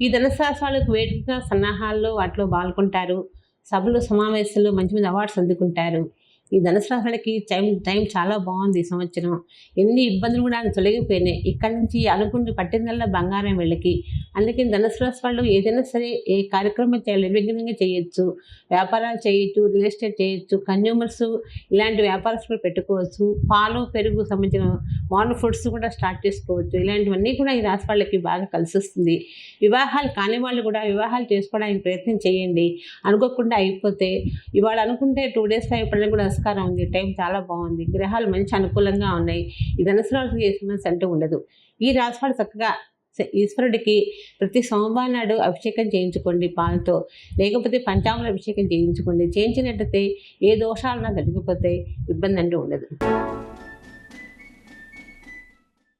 ఈ ధనశాస్త్రాలకు వేడుక సన్నాహాల్లో వాటిలో పాల్గొంటారు. సభలు సమావేశాల్లో మంచి మంచి అవార్డ్స్ అందుకుంటారు. ఈ ధనుసు రాశులకి టైం టైం చాలా బాగుంది ఈ సంవత్సరం. ఎన్ని ఇబ్బందులు కూడా తొలగిపోయినాయి. ఇక్కడ నుంచి అనుకుంటూ పట్టిందల్లా బంగారం వెళ్ళకి. అందుకే ధనుసు రాశి వాళ్ళు ఏదైనా సరే ఏ కార్యక్రమం చేయాలి నిర్విఘ్నంగా చేయొచ్చు. వ్యాపారాలు చేయొచ్చు రియల్ ఎస్టేట్ చేయొచ్చు కన్జ్యూమర్స్ ఇలాంటి వ్యాపారస్తులు పెట్టుకోవచ్చు. పాలు పెరుగు సంబంధించిన మోడల్ ఫుడ్స్ కూడా స్టార్ట్ చేసుకోవచ్చు. ఇలాంటివన్నీ కూడా ఈ రాశి వాళ్ళకి బాగా కలిసి వస్తుంది. వివాహాలు కాని వాళ్ళు కూడా వివాహాలు చేసుకోవడానికి ప్రయత్నం చేయండి. అనుకోకుండా అయిపోతే ఇవాళ అనుకుంటే టూ డేస్లో అయిపోవడానికి కూడా నమస్కారం ఉంది టైం చాలా బాగుంది. గ్రహాలు మంచి అనుకూలంగా ఉన్నాయి. ఈ ధనుసు రాశికి ఏ సమస్య అంటూ ఉండదు. ఈ రాశిఫలం చక్కగా ఈశ్వరుడికి ప్రతి సోమవారం నాడు అభిషేకం చేయించుకోండి పాలతో. లేకపోతే పంచాముల అభిషేకం చేయించుకోండి. చేయించినట్టయితే ఏ దోషాలన్నా తగ్గిపోతే ఇబ్బంది అంటూ ఉండదు.